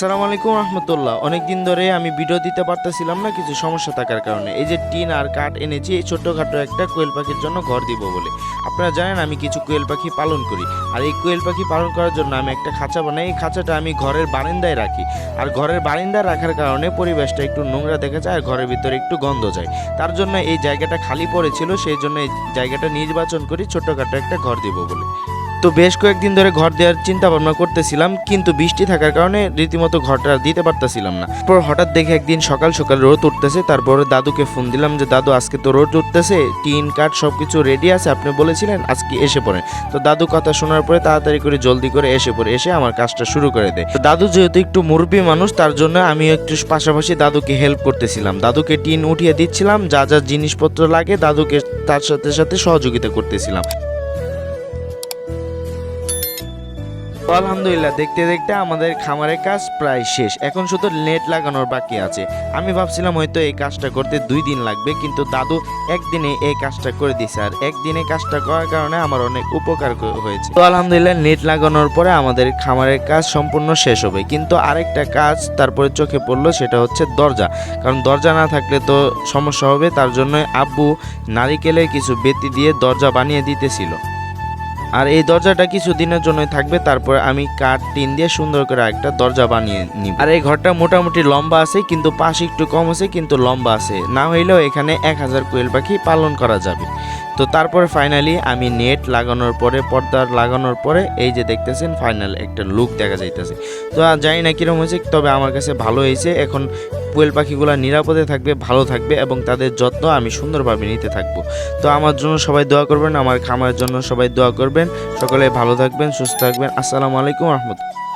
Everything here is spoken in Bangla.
আসসালামু আলাইকুম রহমতুল্লাহ। অনেক দিন ধরে আমি ভিডিও দিতে পারতেছিলাম না কিছু সমস্যা থাকার কারণে। এই যে টিন আর কাঠ এনেছি, এই ছোট্টখাটো একটা কোয়েল পাখির জন্য ঘর দিব বলে। আপনারা জানেন আমি কিছু কোয়েল পাখি পালন করি। আর এই কোয়েল পাখি পালন করার জন্য আমি একটা খাঁচা বানাই। এই খাঁচাটা আমি ঘরের বারিন্দায় রাখি। আর ঘরের বারিন্দায় রাখার কারণে পরিবেশটা একটু নোংরা দেখা যায় আর ঘরের ভিতরে একটু গন্ধ যায়। তার জন্য এই জায়গাটা খালি পড়েছিল, সেই জন্য এই জায়গাটা নির্বাচন করি ছোট্টখাটো একটা ঘর দিব বলে। তো বেশ কয়েকদিন ধরে ঘর দেওয়ার চিন্তা ভাবনা করতেছিলাম, কিন্তু বৃষ্টি থাকার কারণে রীতিমতো ঘরটা দিতে পারতেছিলাম না। পর হঠাৎ দেখে একদিন সকাল সকাল রোদ উঠতেছে, তারপরে দাদুকে ফোন দিলাম যে, দাদু, আজকে তো রোদ উঠতেছে, টিন কাঠ সব কিছু রেডি আছে, আপনি বলেছিলেন আজকে এসে পড়েন। তো দাদু কথা শোনার পরে তাড়াতাড়ি করে জলদি করে এসে পড়ে, এসে আমার কাজটা শুরু করে দেয়। তো দাদু যেহেতু একটু মুরব্বী মানুষ, তার জন্য আমি একটু পাশাপাশি দাদুকে হেল্প করতেছিলাম। দাদুকে টিন উঠিয়ে দিচ্ছিলাম, যা যা জিনিসপত্র লাগে, দাদুকে তার সাথে সাথে সহযোগিতা করতেছিলাম। আলহামদুলিল্লাহ, দেখতে দেখতে আমাদের খামারের কাজ প্রায় শেষ। এখন শুধু নেট লাগানোর বাকি আছে। আমি ভাবছিলাম হয়তো এই কাজটা করতে দুই দিন লাগবে, কিন্তু দাদু একদিনে এই কাজটা করে দিছে আর একদিনে কাজটা করার কারণে আমার অনেক উপকার হয়েছে। তো আলহামদুলিল্লাহ, নেট লাগানোর পরে আমাদের খামারের কাজ সম্পূর্ণ শেষ হবে। কিন্তু আরেকটা কাজ তারপরে চোখে পড়ল, সেটা হচ্ছে দরজা। কারণ দরজা না থাকলে তো সমস্যা হবে, তার জন্য আব্বু নারিকেলের কিছু বেতি দিয়ে দরজা বানিয়ে দিতেছিল। আর এই দরজাটা কিছু দিনের জন্যই থাকবে, তারপর আমি কাঠ, টিন দিয়ে সুন্দর করে একটা দরজা বানিয়ে নিব। আর এই ঘরটা মোটামুটি লম্বা আছে, কিন্তু পাশ একটু কম আছে, কিন্তু লম্বা আছে। না হইলেও এখানে এক হাজার কোয়েল পাখি পালন করা যাবে। তো তারপর ফাইনালি আমি নেট লাগানোর পরে, পর্দা লাগানোর পরে, এই যে দেখতেছেন ফাইনাল একটা লুক দেখা যাইতেছে। তো আর জানি না কীরকম হয়েছে, তবে আমার কাছে ভালো হয়েছে। এখন কোয়েল পাখিগুলো নিরাপদে থাকবে, ভালো থাকবে এবং তাদের যত্ন আমি সুন্দরভাবে নিতে থাকব। তো আমার জন্য সবাই দোয়া করবেন, আমার খামারের জন্য সবাই দোয়া করবেন। সকলে ভালো থাকবেন, সুস্থ থাকবেন। আসসালামু আলাইকুম রহমতুল্লাহ।